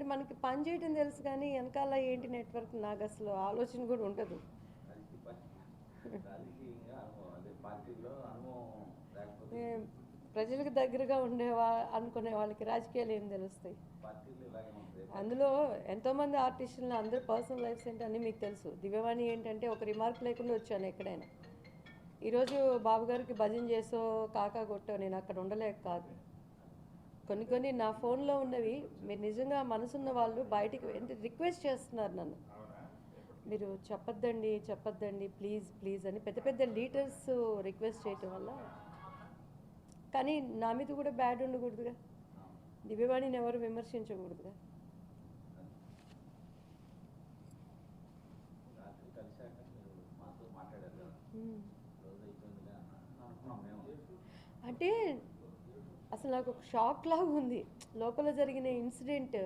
అంటే మనకి పని చేయటం తెలుసు కానీ వెనకాల ఏంటి నెట్వర్క్? నాకు అసలు ఆలోచన కూడా ఉండదు. ప్రజలకు దగ్గరగా ఉండేవా అనుకునే వాళ్ళకి రాజకీయాలు ఏం తెలుస్తాయి? అందులో ఎంతోమంది ఆర్టిస్టులు అందరి పర్సనల్ లైఫ్స్ ఏంటి అన్నీ మీకు తెలుసు. దివ్యవాణి ఏంటంటే ఒక రిమార్క్ లేకుండా వచ్చాను ఎక్కడైనా. ఈరోజు బాబు గారికి భజన చేసో కాకా కొట్టో నేను అక్కడ ఉండలేక కాదు. కొన్ని కొన్ని నా ఫోన్లో ఉన్నవి మీరు నిజంగా మనసున్న వాళ్ళు బయటికి రిక్వెస్ట్ చేస్తున్నారు నన్ను. మీరు చెప్పొద్దండి చెప్పొద్దండి ప్లీజ్ ప్లీజ్ అని పెద్ద పెద్ద లీడర్స్ రిక్వెస్ట్ చేయటం వల్ల. కానీ నా మీద కూడా బ్యాడ్ ఉండకూడదుగా. దివ్యవాణిని ఎవరు విమర్శించకూడదుగా. అంటే అసలు నాకు ఒక షాక్ లాగా ఉంది. లోపల జరిగిన ఇన్సిడెంట్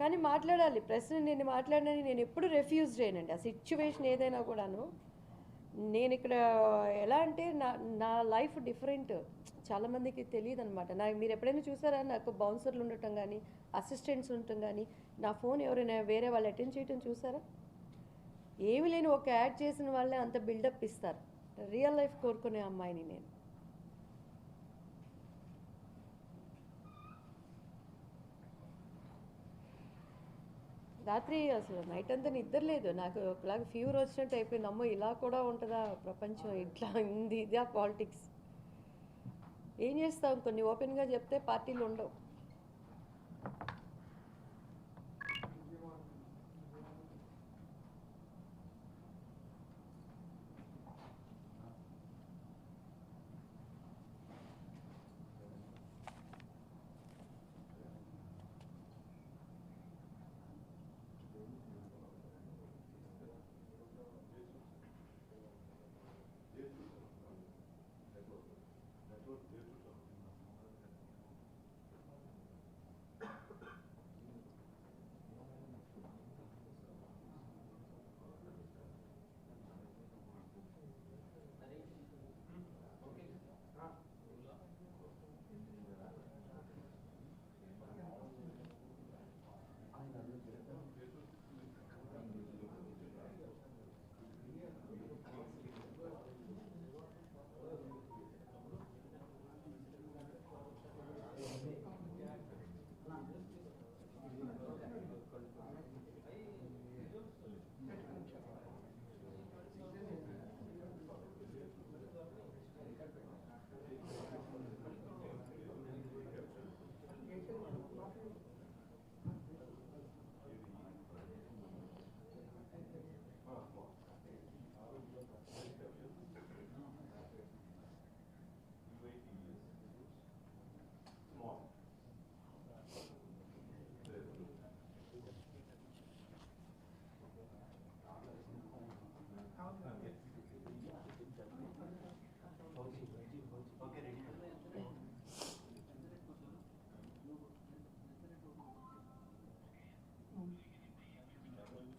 కానీ మాట్లాడాలి. ప్రశ్న నేను మాట్లాడినని నేను ఎప్పుడు రెఫ్యూజ్ చేయనండి. ఆ సిచ్యువేషన్ ఏదైనా కూడాను. నేను ఇక్కడ ఎలా అంటే నా నా లైఫ్ డిఫరెంట్ చాలామందికి తెలియదు అనమాట నా మీరు ఎప్పుడైనా చూసారా? నాకు బౌన్సర్లు ఉండటం కానీ అసిస్టెంట్స్ ఉండటం కానీ నా ఫోన్ ఎవరైనా వేరే వాళ్ళు అటెండ్ చేయటం చూసారా? ఏమి లేని ఒక యాడ్ చేసిన వాళ్ళే అంత బిల్డప్ ఇస్తారు. రియల్ లైఫ్ కోరుకునే అమ్మాయిని నేను. రాత్రి అసలు నైట్ అంతా నిద్ర లేదు. నాకు ఒకలాగా ఫీవర్ వచ్చినట్టు అయిపోయింది. అమ్మో ఇలా కూడా ఉంటుందా ప్రపంచం? ఇట్లా ఉంది ఇదే పాలిటిక్స్ ఏం చేస్తాం కొన్ని ఓపెన్గా చెప్తే పార్టీలు ఉండవు.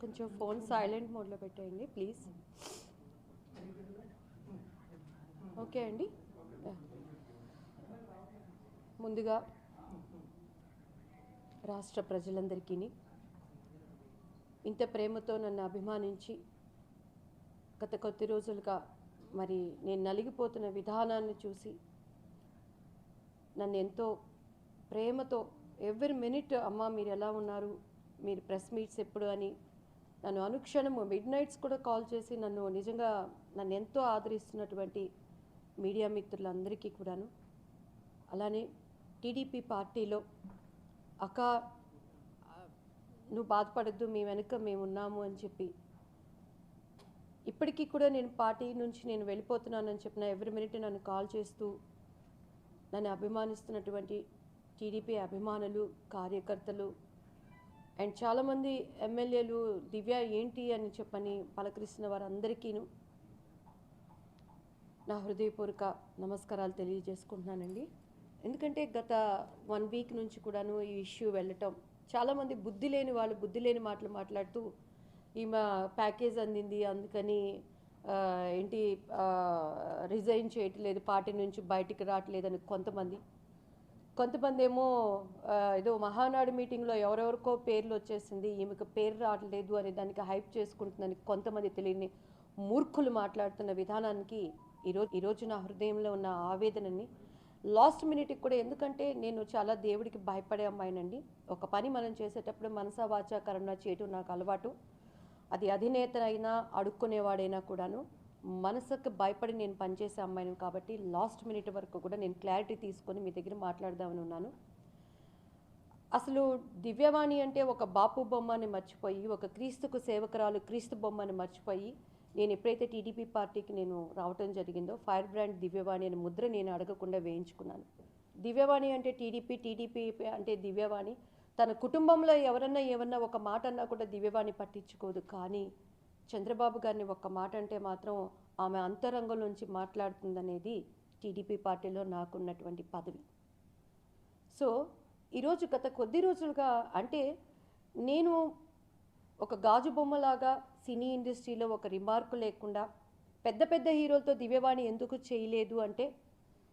కొంచెం ఫోన్ సైలెంట్ మోడ్లో పెట్టేయండి ప్లీజ్. ఓకే అండి. ముందుగా రాష్ట్ర ప్రజలందరికీ ఇంత ప్రేమతో నన్ను అభిమానించి గత కొద్ది రోజులుగా మరి నేను నలిగిపోతున్న విధానాన్ని చూసి నన్ను ఎంతో ప్రేమతో ఎవ్రీ మినిట్ అమ్మ మీరు ఎలా ఉన్నారు? మీరు ప్రెస్ మీట్స్ ఎప్పుడు? అని నన్ను అనుక్షణము మిడ్ నైట్స్ కూడా కాల్ చేసి నన్ను నిజంగా నన్ను ఎంతో ఆదరిస్తున్నటువంటి మీడియా మిత్రులందరికీ కూడాను. అలానే టీడీపీ పార్టీలో అక్క నువ్వు బాధపడద్దు మీ వెనుక మేము ఉన్నాము అని చెప్పి. ఇప్పటికీ కూడా నేను పార్టీ నుంచి నేను వెళ్ళిపోతున్నానని చెప్పిన ఎవ్రీ మినిట్ నన్ను కాల్ చేస్తూ నన్ను అభిమానిస్తున్నటువంటి టీడీపీ అభిమానులు కార్యకర్తలు అండ్ చాలామంది ఎమ్మెల్యేలు దివ్య ఏంటి అని చెప్పని పలకరిస్తున్న వారందరికీను నా హృదయపూర్వక నమస్కారాలు తెలియజేసుకుంటున్నానండి. ఎందుకంటే గత వన్ వీక్ నుంచి కూడాను ఈ ఇష్యూ వెళ్ళటం చాలామంది బుద్ధి లేని వాళ్ళు బుద్ధి లేని మాటలు మాట్లాడుతూ ఈమె ప్యాకేజ్ అందింది అందుకని ఏంటి రిజైన్ చేయట్లేదు పార్టీ నుంచి బయటికి రావట్లేదని కొంతమంది. కొంతమంది ఏమో ఏదో మహానాడు మీటింగ్లో ఎవరెవరికో పేర్లు వచ్చేసింది ఈమెకు పేరు రావట్లేదు అనే దానికి హైప్ చేసుకుంటుందని కొంతమంది తెలియని మూర్ఖులు మాట్లాడుతున్న విధానానికి ఈరోజు ఈరోజు నా హృదయంలో ఉన్న ఆవేదనని లాస్ట్ మినిట్కి కూడా ఎందుకంటే నేను చాలా దేవుడికి భయపడే అమ్మాయినండి. ఒక పని మనం చేసేటప్పుడు మనసా వాచాకరణ చేయటం నాకు అలవాటు. అది అధినేత అయినా అడుక్కునేవాడైనా కూడాను మనసుకు భయపడి నేను పనిచేసే అమ్మాయిని కాబట్టి లాస్ట్ మినిట్ వరకు కూడా నేను క్లారిటీ తీసుకొని మీ దగ్గర మాట్లాడదామని ఉన్నాను. అసలు దివ్యవాణి అంటే ఒక బాపు బొమ్మని మర్చిపోయి ఒక క్రీస్తుకు సేవకురాలు క్రీస్తు బొమ్మని మర్చిపోయి నేను ఎప్పుడైతే టీడీపీ పార్టీకి నేను రావటం జరిగిందో ఫైర్ బ్రాండ్ దివ్యవాణి అనే ముద్ర నేను అడగకుండా వేయించుకున్నాను. దివ్యవాణి అంటే టీడీపీ టీడీపీ అంటే దివ్యవాణి. తన కుటుంబంలో ఎవరన్నా ఏమన్నా ఒక మాట అన్నా కూడా దివ్యవాణి పట్టించుకోదు. కానీ చంద్రబాబు గారిని ఒక్క మాట అంటే మాత్రం ఆమె అంతరంగం నుంచి మాట్లాడుతుందనేది టీడీపీ పార్టీలో నాకున్నటువంటి పదవి. సో ఈరోజు గత కొద్ది రోజులుగా అంటే నేను ఒక గాజు బొమ్మలాగా సినీ ఇండస్ట్రీలో ఒక రిమార్కు లేకుండా పెద్ద పెద్ద హీరోలతో దివ్యవాణి ఎందుకు చేయలేదు అంటే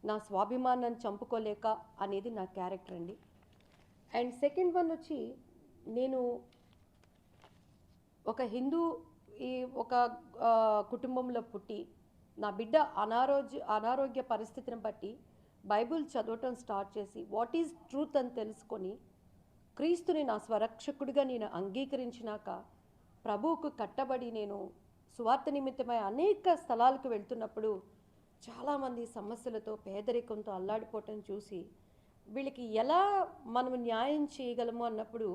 నా స్వాభిమానాన్ని చంపుకోలేక అనేది నా క్యారెక్టర్ అండి. అండ్ సెకండ్ వన్ వచ్చి నేను ఒక హిందూ ఈ ఒక కుటుంబంలో పుట్టి నా బిడ్డ అనారోగ్య అనారోగ్య పరిస్థితిని బట్టి బైబిల్ చదవటం స్టార్ట్ చేసి వాట్ ఈజ్ ట్రూత్ అని తెలుసుకొని క్రీస్తుని నా స్వరక్షకుడిగా నేను అంగీకరించినాక ప్రభువుకు కట్టబడి నేను సువార్త నిమిత్తమై అనేక స్థలాలకు వెళ్తున్నప్పుడు చాలామంది సమస్యలతో పేదరికంతో అల్లాడిపోవటం చూసి వీళ్ళకి ఎలా మనం న్యాయం చేయగలము అన్నప్పుడు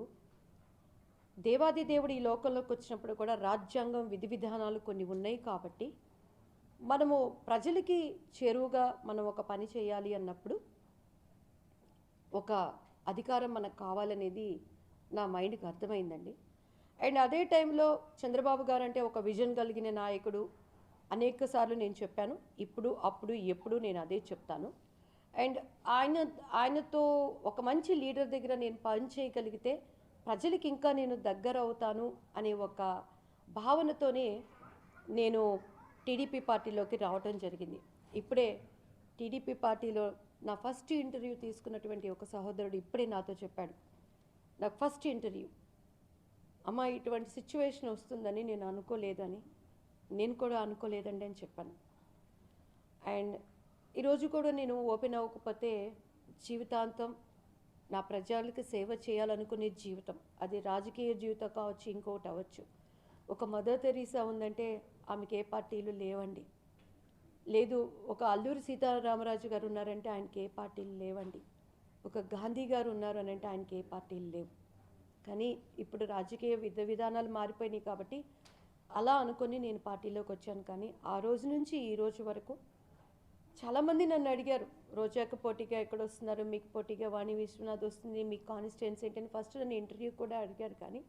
దేవాది దేవుడు ఈ లోకంలోకి వచ్చినప్పుడు కూడా రాజ్యాంగం విధి విధానాలు కొన్ని ఉన్నాయి కాబట్టి మనము ప్రజలకి చేరువుగా మనం ఒక పని చేయాలి అన్నప్పుడు ఒక అధికారం మనకు కావాలనేది నా మైండ్కి అర్థమైందండి. అండ్ అదే టైంలో చంద్రబాబు గారు అంటే ఒక విజన్ కలిగిన నాయకుడు అనేక సార్లు నేను చెప్పాను. ఇప్పుడు అప్పుడు ఎప్పుడు నేను అదే చెప్తాను. అండ్ ఆయన ఆయనతో ఒక మంచి లీడర్ దగ్గర నేను పని చేయగలిగితే ప్రజలకి ఇంకా నేను దగ్గర అవుతాను అనే ఒక భావనతోనే నేను టీడీపీ పార్టీలోకి రావటం జరిగింది. ఇప్పుడే టీడీపీ పార్టీలో నా ఫస్ట్ ఇంటర్వ్యూ తీసుకున్నటువంటి ఒక సహోదరుడు ఇప్పుడే నాతో చెప్పాడు. నాకు ఫస్ట్ ఇంటర్వ్యూ. అమ్మ ఇటువంటి సిచ్యువేషన్ వస్తుందని నేను అనుకోలేదని నేను కూడా అనుకోలేదండి అని చెప్పాను. అండ్ ఈరోజు కూడా నేను ఓపెన్ అవ్వకపోతే జీవితాంతం నా ప్రజలకు సేవ చేయాలనుకునే జీవితం. అది రాజకీయ జీవితం కావచ్చు ఇంకొకటి అవ్వచ్చు. ఒక మదర్ తెరీసా ఉందంటే ఆమెకి ఏ పార్టీలు లేవండి. లేదు ఒక అల్లూరి సీతారామరాజు గారు ఉన్నారంటే ఆయనకి ఏ పార్టీలు లేవండి. ఒక గాంధీ గారు ఉన్నారు అని అంటే ఆయనకి ఏ పార్టీలు లేవు. కానీ ఇప్పుడు రాజకీయ విధ విధానాలు మారిపోయినాయి కాబట్టి అలా అనుకొని నేను పార్టీలోకి వచ్చాను. కానీ ఆ రోజు నుంచి ఈ రోజు వరకు చాలామంది నన్ను అడిగారు రోజాకి పోటీగా ఎక్కడ వస్తున్నారు మీకు పోటీగా వాణి విశ్వనాథ్ వస్తుంది. మీ కాన్స్టిట్యున్సీ ఏంటని ఫస్ట్ నన్ను ఇంటర్వ్యూ కూడా అడిగారు కానీ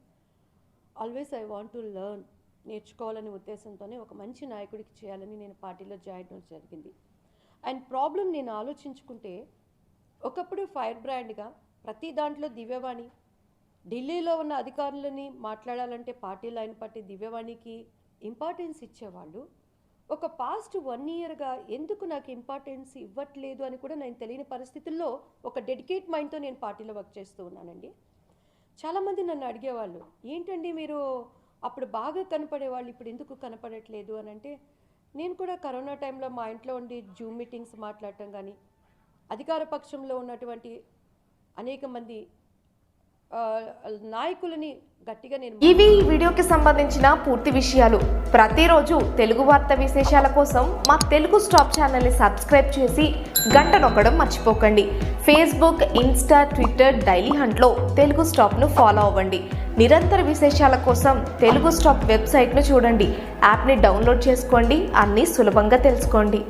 always I want to learn. నేర్చుకోవాలనే ఉద్దేశంతోనే ఒక మంచి నాయకుడికి చేయాలని నేను పార్టీలో జాయిన్ అవ్వడం జరిగింది. అండ్ ప్రాబ్లం నేను ఆలోచించుకుంటే ఒకప్పుడు ఫైర్ బ్రాండ్గా ప్రతి దాంట్లో దివ్యవాణి ఢిల్లీలో ఉన్న అధికారులని మాట్లాడాలంటే పార్టీ లైన్ పట్టి దివ్యవాణికి ఇంపార్టెన్స్ ఇచ్చేవాళ్ళు. ఒక పాస్ట్ వన్ ఇయర్గా ఎందుకు నాకు ఇంపార్టెన్స్ ఇవ్వట్లేదు అని కూడా నేను తెలియని పరిస్థితుల్లో ఒక డెడికేట్ మైండ్తో నేను పార్టీలో వర్క్ చేస్తూ ఉన్నానండి. చాలామంది నన్ను అడిగేవాళ్ళు ఏంటండి మీరు అప్పుడు బాగా కనపడేవాళ్ళు ఇప్పుడు ఎందుకు కనపడట్లేదు? అని అంటే నేను కూడా కరోనా టైంలో మా ఇంట్లో ఉండి జూమ్ మీటింగ్స్ మాట్లాడటం కానీ అధికార పక్షంలో ఉన్నటువంటి అనేక మంది నాయకులని గట్టిగా నేను ఇవి ఈ వీడియోకి సంబంధించిన పూర్తి విషయాలు. ప్రతిరోజు తెలుగు వార్త విశేషాల కోసం మా తెలుగు స్టాప్ ఛానల్ని సబ్స్క్రైబ్ చేసి గంట నొక్కడం మర్చిపోకండి. ఫేస్బుక్ ఇన్స్టా ట్విట్టర్ డైలీ హంట్లో తెలుగు స్టాప్ను ఫాలో అవ్వండి. నిరంతర విశేషాల కోసం తెలుగు స్టాప్ వెబ్సైట్ను చూడండి. యాప్ని డౌన్లోడ్ చేసుకోండి. అన్నీ సులభంగా తెలుసుకోండి.